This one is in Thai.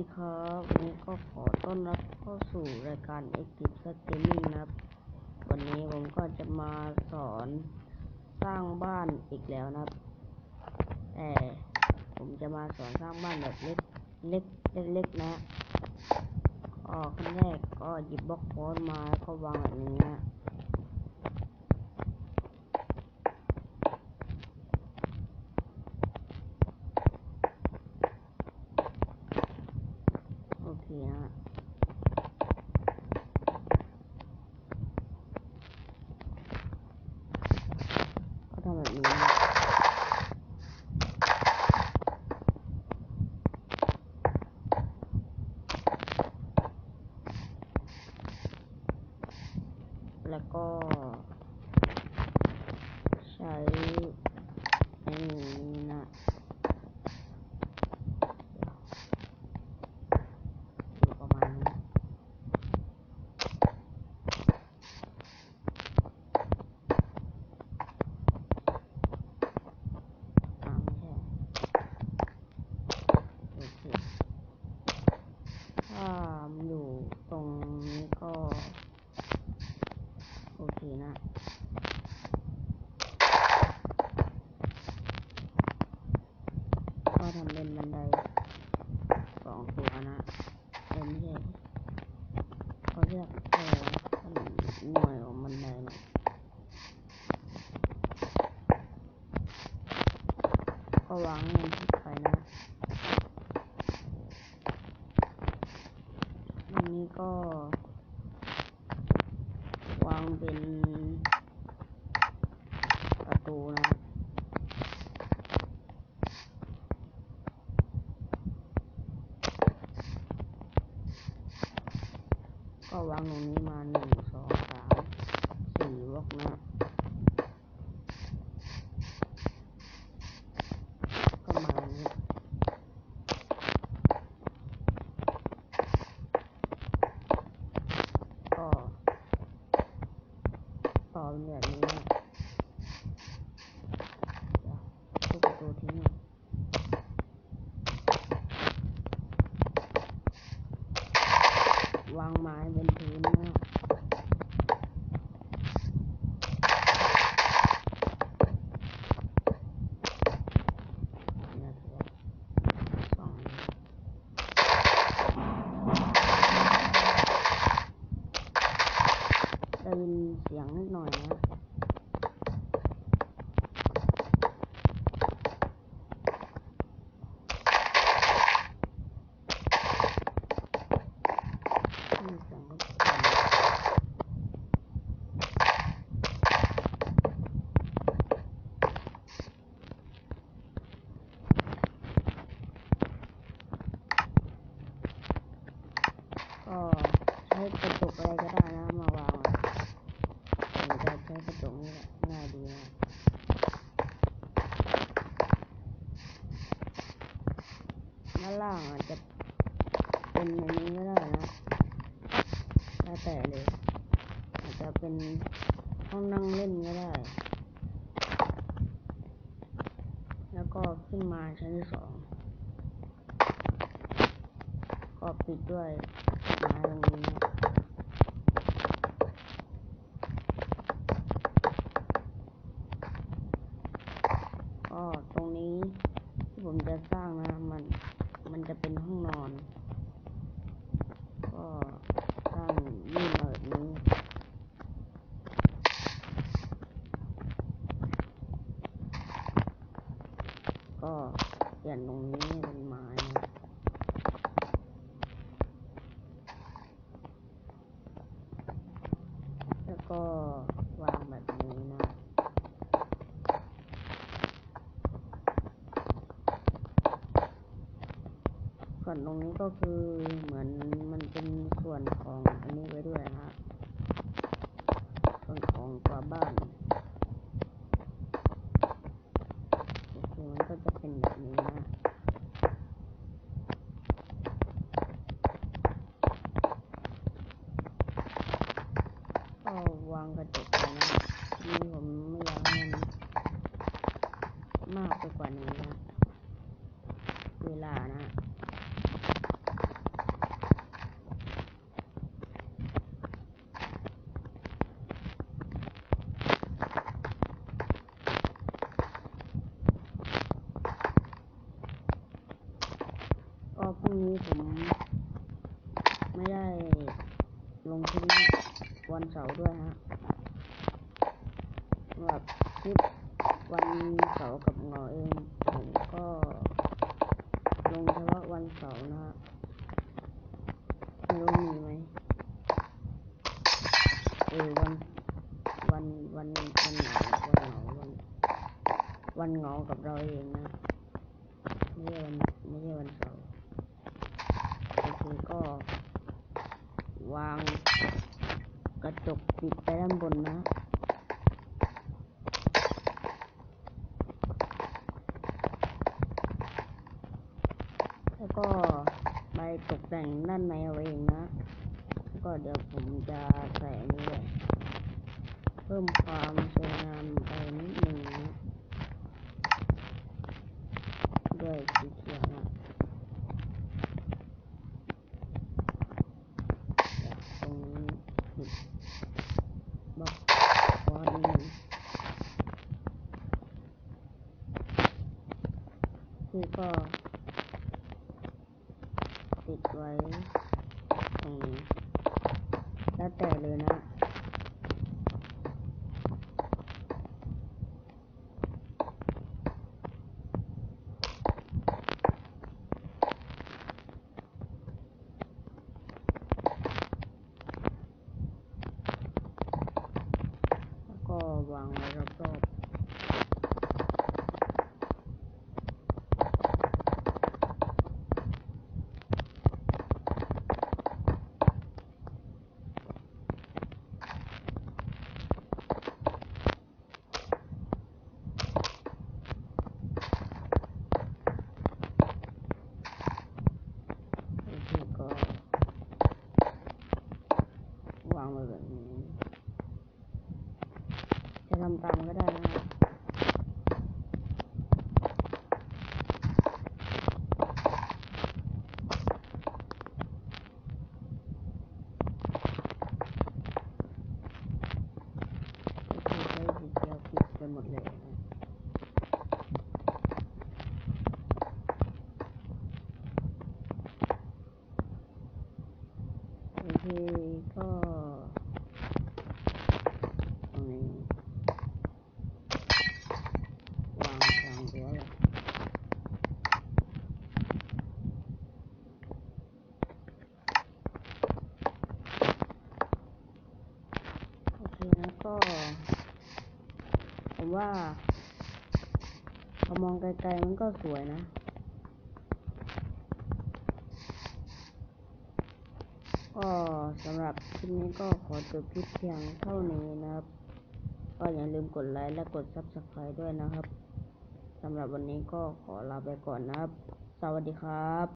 ดีครับวันนี้ก็ขอต้อนรับเข้าสู่รายการ Active Gaming นะครับ วันนี้ผมก็จะมาสอนสร้างบ้านอีกแล้วนะครับ แต่ผมจะมาสอนสร้างบ้านแบบเล็กเล็กเล็กๆนะก็ขั้นแรกก็หยิบบล็อกโค้ดมาแล้วก็วางแบบนี้นะ โอเคนะฮะ ก็ทำแบบนี้นะแล้วก็ ใช้ไอ้นี่นะ อยู่ประมาณนี้อ่าไม่ใช่โอเคถ้ามันอยู่ตรงนี้ก็ โอเคนะ ก็ทำเป็น บันไดสองตัวนะเอ็มใช่เขาเรียกเออหน่วยของบันไดนะก็วางให้มันทิศไปนะอันนี้ก็วางเป็นประตูนะ ก็วางตรงนี้มาหนึ่งสองสามสี่บล็อกนะก็มาอย่างนี้ก็ต่อเนี่ยบบนี้นะเดี๋ยวทุบประตูทิ้งนะ วาง ไม้บนพื้นนะเนี่ยถือว่าสองได้ยินเสียงนิดหน่อยนะ มีเสียงรบกวนก็ใช้กระจกอะไรก็ได้นะ มาวางไว้ผมจะใช้กระจกนี่แหละง่ายดีนะด้าน ล่างอาจจะเป็นอย่างนี้ก็ได้นะแล้วแต่เลย อาจจะเป็นห้องนั่งเล่นก็ได้ แล้วก็ขึ้นมาชั้นที่สองก็ปิดด้วยไม้ตรงนี้ก็ตรงนี้ที่ผมจะสร้างนะมัน มันจะเป็นห้องนอน ก็สร้างยื่นเอิดนี้ก็เปลี่ยนตรงนี้เป็นไม้นะแล้วก็วางแบบนี้นะ ส่วนตรงนี้ก็คือเหมือนมันเป็นส่วนของอันนี้ไว้ด้วยนะฮะส่วนของตัวบ้าน นี้ผมไม่ได้ลงที่วันเสาร์ด้วยฮะแบบคลิปวันเสาร์กับหงอเองผมก็ลงเฉพาะวันเสาร์นะฮะไม่รู้มีไหมเออวันวันวันวันเหงาวันเหงาวันวันหงอกับเราเองนะ วาง กระจกปิดไปด้านบนนะแล้วก็ไปตกแต่งด้านในเอาเองนะแล้วก็เดี๋ยวผมจะใส่นนี้เลยเพิ่มความสวยงามไปนิดหนึ่งนะด้วยสีเขียว ที่ก็ติดไว้ตรงนี้ แล้วแต่เลยนะแล้วก็วางไว้รอบๆบางทีก็ วางไว้แบบนี้ จะทำตามก็ได้นะครับก็คือใช้สีเขียวปิดไปหมดเลยนะโอเคก็ตรงนี้ วางวางรั้วเลยโอเคนะก็ ผม ว่าพอมองไกลๆมันก็สวยนะก็สำหรับคลิปนี้ก็ขอจบคลิปเพียงเท่านี้นะครับ ก็อย่าลืมกดไลค์และกด Subscribe ด้วยนะครับสำหรับวันนี้ก็ขอลาไปก่อนนะครับ สวัสดีครับ